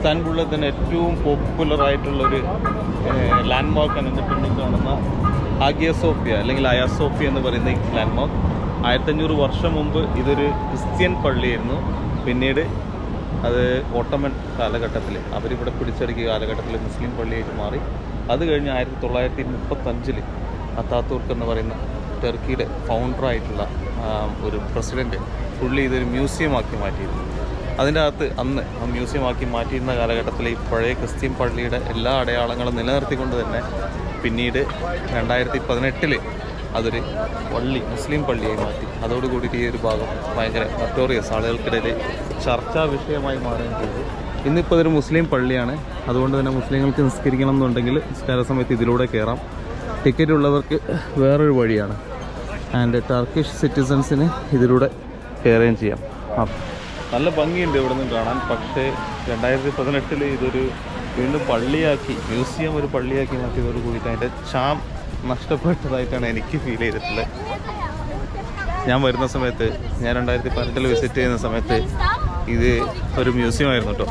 ഇസ്താൻബുളിലെ തന്നെ ഏറ്റവും പോപ്പുലർ ആയിട്ടുള്ള ഒരു ലാൻഡ് മാർക്ക് എന്റെ പിന്നിൽ കാണുന്ന ആഗിയ സോഫിയ അല്ലെങ്കിൽ അയാ സോഫിയ എന്ന് പറയുന്ന ഈ ലാൻഡ് മാർക്ക് ആയിരത്തഞ്ഞൂറ് വർഷം മുമ്പ് ഇതൊരു ക്രിസ്ത്യൻ പള്ളിയായിരുന്നു. പിന്നീട് അത് ഓട്ടമൻ കാലഘട്ടത്തിൽ അവരിവിടെ പിടിച്ചടക്കിയ കാലഘട്ടത്തിൽ മുസ്ലിം പള്ളിയായിട്ട് മാറി. അത് കഴിഞ്ഞ് ആയിരത്തി തൊള്ളായിരത്തി മുപ്പത്തഞ്ചിൽ അത്താത്തൂർക്ക് എന്ന് പറയുന്ന ടർക്കിയുടെ ഫൗണ്ടറായിട്ടുള്ള ഒരു പ്രസിഡന്റ് പുള്ളി ഇതൊരു മ്യൂസിയമാക്കി മാറ്റിയിരുന്നു. അതിന്റെ അകത്ത് അന്ന് ആ മ്യൂസിയമാക്കി മാറ്റിയിരുന്ന കാലഘട്ടത്തിൽ ഈ പഴയ ക്രിസ്ത്യൻ പള്ളിയുടെ എല്ലാ അടയാളങ്ങളും നിലനിർത്തിക്കൊണ്ട് തന്നെ പിന്നീട് രണ്ടായിരത്തി പതിനെട്ടിൽ അതൊരു പള്ളി മുസ്ലിം പള്ളിയായി മാറ്റി. അതോടുകൂടിയിട്ട് ഈ ഒരു ഭാഗം ഭയങ്കര നൊട്ടോറിയസ് ആളുകൾക്കിടയിൽ ചർച്ചാ വിഷയമായി മാറുകയും ചെയ്തു. ഇന്നിപ്പോൾ ഇതൊരു മുസ്ലിം പള്ളിയാണ്. അതുകൊണ്ട് തന്നെ മുസ്ലിങ്ങൾക്ക് നിസ്കരിക്കണം എന്നുണ്ടെങ്കിൽ നിസ്കാര സമയത്ത് ഇതിലൂടെ കയറാം ടിക്കറ്റ് ഉള്ളവർക്ക് വേറൊരു വഴിയാണ്. ആൻഡ് ടർക്കിഷ് സിറ്റിസൺസിന് ഇതിലൂടെ കയറുകയും ചെയ്യാം. ആ. നല്ല ഭംഗിയുണ്ട് ഇവിടെ നിന്ന് കാണാൻ. പക്ഷേ രണ്ടായിരത്തി പതിനെട്ടിൽ ഇതൊരു വീണ്ടും പള്ളിയാക്കി മ്യൂസിയം ഒരു പള്ളിയാക്കി മാറ്റിയതോട് കൂടിയിട്ട് അതിന്റെ ചാം നഷ്ടപ്പെട്ടതായിട്ടാണ് എനിക്ക് ഫീൽ ചെയ്തിട്ടുള്ളത്. ഞാൻ വരുന്ന സമയത്ത് ഞാൻ രണ്ടായിരത്തി പതിനെട്ടിൽ വിസിറ്റ് ചെയ്യുന്ന സമയത്ത് ഇത് ഒരു മ്യൂസിയം ആയിരുന്നു കേട്ടോ